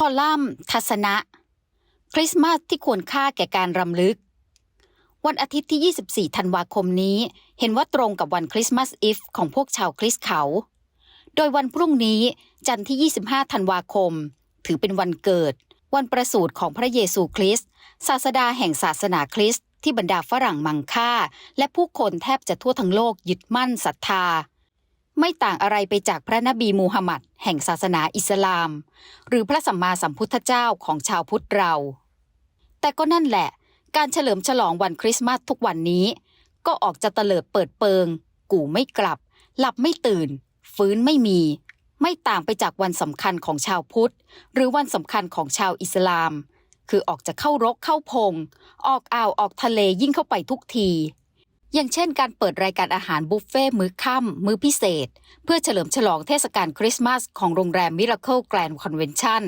คอลัมน์ทัศนะ คริสต์มาสที่ควรค่าแก่การรำลึก วันอาทิตย์ที่ 24 ธันวาคมนี้ เห็นว่าตรงกับวันคริสต์มาสอีฟของพวกชาวคริสต์เขา โดยวันพรุ่งนี้จันทร์ที่ 25 ธันวาคม ถือเป็นวันเกิด วันประสูติของพระเยซูคริสต์ศาสดาแห่งศาสนาคริสต์ที่บรรดาฝรั่งมังค่า และผู้คนแทบจะทั่วทั้งโลกยึดมั่นศรัทธา ไม่ต่างอะไรไปจากพระนบีมูฮัมหมัดแห่งศาสนาอิสลาม หรือพระสัมมาสัมพุทธเจ้าของชาวพุทธเรา แต่ก็นั่นแหละ การเฉลิมฉลองวันคริสต์มาสทุกวันนี้ ก็ออกจะเตลิดเปิดเปิง กู่ไม่กลับ หลับไม่ตื่น ฟื้นไม่มี ไม่ต่างไปจากวันสำคัญของชาวพุทธ หรือวันสำคัญของชาวอิสลาม คือออกจะเข้ารกเข้าพง ออกอ่าวออกทะเลยิ่งเข้าไปทุกที อย่างเช่นการเปิดรายการอาหารบุฟเฟ่มื้อค่ำมื้อพิเศษ เพื่อเฉลิมฉลองเทศกาลคริสต์มาสของโรงแรม Miracle Grand Convention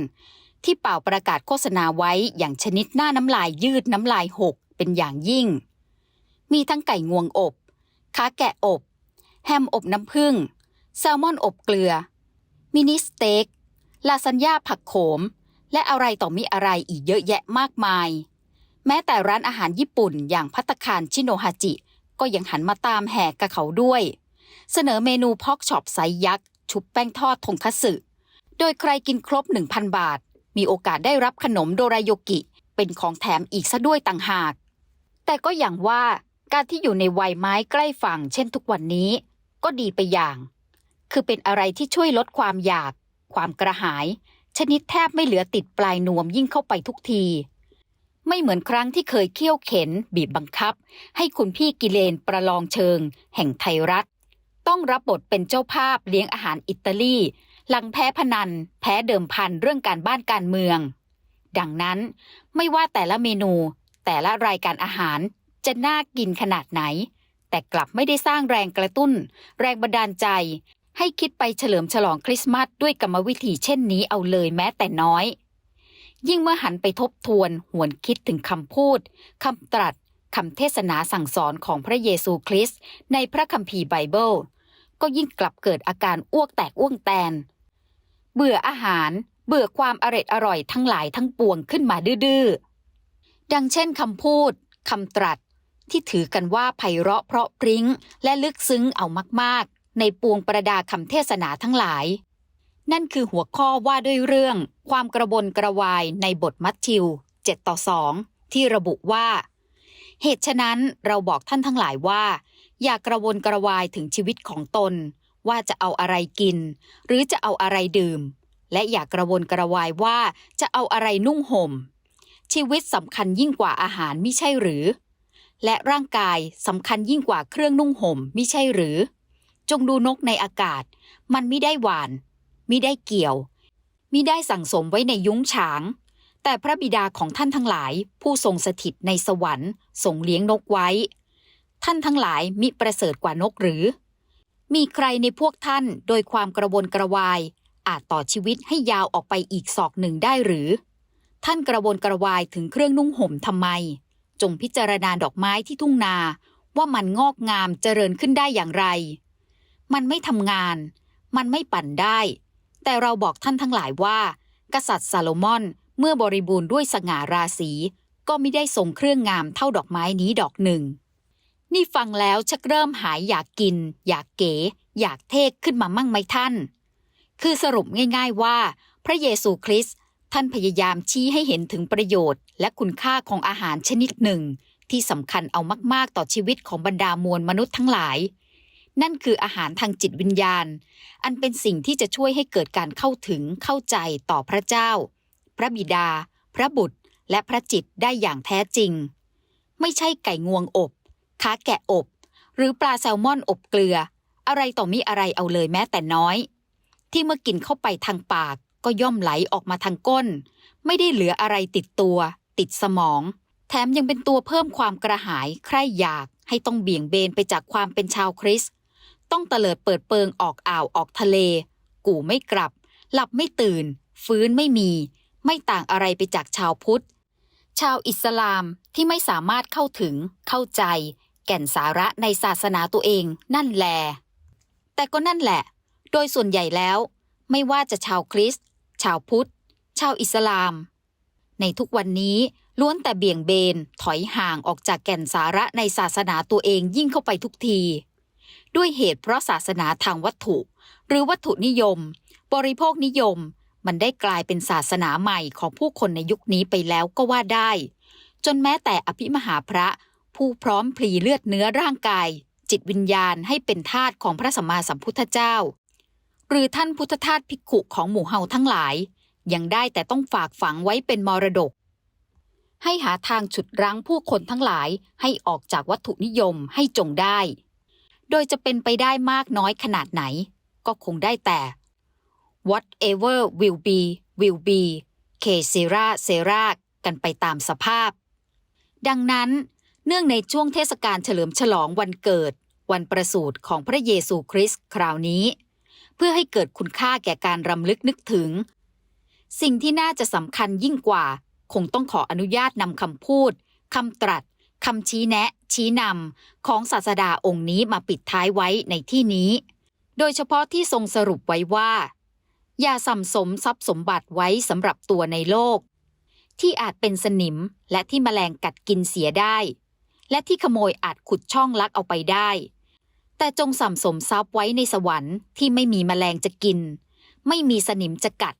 ที่เป่าประกาศโฆษณาไว้อย่างชนิดหน้าน้ำลายยืดน้ำลายหกเป็นอย่างยิ่ง มีทั้งไก่งวงอบขาแกะอบ แฮมอบน้ำผึ้งแซลมอนอบเกลือ มินิสเต็กลาซานญ่าผักโขม และอะไรต่อมีอะไรอีกเยอะแยะมากมาย แม้แต่ร้านอาหารญี่ปุ่นอย่างพัตคารชิโนฮาจิ ก็ยังหันมาตามแหกกับเขาด้วย เสนอเมนูพอกช็อปไซยักษ์ ชุบแป้งทอดทงคัตสึ โดยใครกินครบ 1,000 บาท มีโอกาสได้รับขนมโดรายกิ เป็นของแถมอีกซะด้วยต่างหาก แต่ก็อย่างว่าการที่อยู่ในวัยไม้ใกล้ฝั่ง เช่นทุกวันนี้ ก็ดีไปอย่าง คือเป็นอะไรที่ช่วยลดความอยาก ความกระหาย ชนิดแทบไม่เหลือติดปลายนวมยิ่งเข้าไปทุกที ไม่เหมือนครั้งที่เคยเคี่ยวเข็นบีบบังคับ ให้คุณพี่กิเลนประลองเชิง แห่งไทยรัฐ ต้องรับบทเป็นเจ้าภาพเลี้ยงอาหารอิตาลี หลังแพ้พนัน แพ้เดิมพันเรื่องการบ้านการเมือง ดังนั้นไม่ว่าแต่ละเมนู แต่ละรายการอาหารจะน่ากินขนาดไหน แต่กลับไม่ได้สร้างแรงกระตุ้น แรงบันดาลใจ ให้คิดไปเฉลิมฉลองคริสต์มาสด้วยกรรมวิธีเช่นนี้เอาเลยแม้แต่น้อย ยิ่งเมื่อหันไปทบทวนหวนคิดถึงคำพูดคำตรัสคำเทศนาสั่งสอนของพระเยซูคริสต์ในพระคัมภีร์ไบเบิล ก็ยิ่งกลับเกิดอาการอ้วกแตกอ้วงแตน เบื่ออาหารเบื่อความอร็ดอร่อยทั้งหลายทั้งปวงขึ้นมาดื้อๆ ดังเช่นคำพูดคำตรัสที่ถือกันว่าไพเราะเพราะพริ้ง และลึกซึ้งเอามากๆ ในปวงประดาคำเทศนาทั้งหลาย นั่นคือหัวข้อว่าด้วยเรื่อง ความกระบนกระวายในบทมัทธิว7ต่อ2ที่ระบุว่า เหตุฉะนั้นเราบอกท่านทั้งหลายว่า อย่ากระวนกระวายถึงชีวิตของตน ว่าจะเอาอะไรกิน หรือจะเอาอะไรดื่ม และอย่ากระวนกระวายว่าจะเอาอะไรนุ่งห่ม ชีวิตสำคัญยิ่งกว่าอาหารมิใช่หรือ และร่างกายสำคัญยิ่งกว่าเครื่องนุ่งห่มมิใช่หรือ จงดูนกในอากาศ มันไม่ได้หวาน มิได้เกี่ยว มิได้สั่งสมไว้ในยุ้งฉาง แต่พระบิดาของท่านทั้งหลาย ผู้ทรงสถิตในสวรรค์ทรงเลี้ยงนกไว้ ท่านทั้งหลายมิประเสริฐกว่านกหรือ มีใครในพวกท่านโดยความกระวนกระวาย อาจต่อชีวิตให้ยาวออกไปอีกศอกหนึ่งได้หรือ ท่านกระวนกระวายถึงเครื่องนุ่งห่มทำไม จงพิจารณาดอกไม้ที่ทุ่งนาว่ามันงอกงามเจริญขึ้นได้อย่างไร มันไม่ทำงาน มันไม่ปั่นได้ แต่เราบอกท่านทั้งหลายว่า กษัตริย์ซาโลมอนเมื่อบริบูรณ์ด้วยสง่าราศีก็ไม่ได้ทรงเครื่องงามเท่าดอกไม้นี้ดอกหนึ่ง นี่ฟังแล้วชักเริ่มหายอยากกิน อยากเก๋ อยากเทกขึ้นมามั่งไหมท่าน คือสรุปง่ายๆว่า พระเยซูคริสต์ท่านพยายามชี้ให้เห็นถึงประโยชน์ และคุณค่าของอาหารชนิดหนึ่ง ที่สำคัญเอามากๆต่อชีวิตของบรรดามวลมนุษย์ทั้งหลาย นั่นคืออาหารทางจิตวิญญาณ อันเป็นสิ่งที่จะช่วยให้เกิดการเข้าถึงเข้าใจต่อพระเจ้า พระบิดา พระบุตร และพระจิตได้อย่างแท้จริง ไม่ใช่ไก่งวงอบขาแกะอบ หรือปลาแซลมอนอบเกลือ อะไรต่อมีอะไรเอาเลยแม้แต่น้อย ที่เมื่อกินเข้าไปทางปากก็ย่อมไหลออกมาทางก้น ไม่ได้เหลืออะไรติดตัว ติดสมอง แถมยังเป็นตัวเพิ่มความกระหายใคร่อยากให้ต้องเบี่ยงเบนไปจากความเป็นชาวคริสต์ ต้องเตลิดเปิดเปิงออกอ่าวออกทะเล กู่ไม่กลับ หลับไม่ตื่น ฟื้นไม่มี ไม่ต่างอะไรไปจากชาวพุทธ ชาวอิสลามที่ไม่สามารถเข้าถึง เข้าใจ แก่นสาระในศาสนาตัวเองนั่นแลแต่ก็นั่นแหละ โดยส่วนใหญ่แล้ว ไม่ว่าจะชาวคริสต์ชาวพุทธ ชาวอิสลาม ในทุกวันนี้ล้วนแต่เบี่ยงเบนถอยห่างออกจากแก่นสาระในศาสนาตัวเองยิ่งเข้าไปทุกที ด้วยเหตุเพราะศาสนาทางวัตถุ หรือวัตถุนิยม บริโภคนิยม มันได้กลายเป็นศาสนาใหม่ของผู้คนในยุคนี้ไปแล้วก็ว่าได้ จนแม้แต่อภิมหาพระ ผู้พร้อมพลีเลือดเนื้อร่างกาย จิตวิญญาณให้เป็นทาสของพระสัมมาสัมพุทธเจ้า หรือท่านพุทธทาสภิกขุของหมู่เฮาทั้งหลาย ยังได้แต่ต้องฝากฝังไว้เป็นมรดกให้หาทางฉุดรั้งผู้คนทั้งหลายให้ออกจากวัตถุนิยมให้จงได้ โดยจะเป็นไปได้มากน้อยขนาดไหน ก็คงได้แต่ whatever will be will be เคเซราเซรากันไปตามสภาพ ดังนั้น เนื่องในช่วงเทศกาลเฉลิมฉลองวันเกิด วันประสูติของพระเยซูคริสต์คราวนี้ เพื่อให้เกิดคุณค่าแก่การรำลึกนึกถึง สิ่งที่น่าจะสำคัญยิ่งกว่า คงต้องขออนุญาตนำคำพูดคำตรัสคำชี้แนะ ชี้นำของศาสดาองค์นี้มาปิดท้ายไว้ในที่นี้ โดยเฉพาะที่ทรงสรุปไว้ว่า อย่าสัมสมทรัพย์สมบัติไว้สำหรับตัวในโลก ที่อาจเป็นสนิมและที่แมลงกัดกินเสียได้ และที่ขโมยอาจขุดช่องลักเอาไปได้ แต่จงสัมสมทรัพย์ไว้ในสวรรค์ที่ไม่มีแมลงจะกิน ไม่มีสนิมจะกัด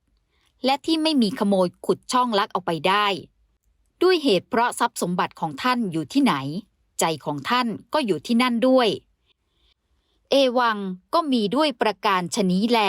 และที่ไม่มีขโมยขุดช่องลักเอาไปได้ด้วยเหตุเพราะทรัพย์สมบัติของท่านอยู่ที่ไหน ใจของท่านก็อยู่ที่นั่นด้วย เอวังก็มีด้วยประการชนี้แล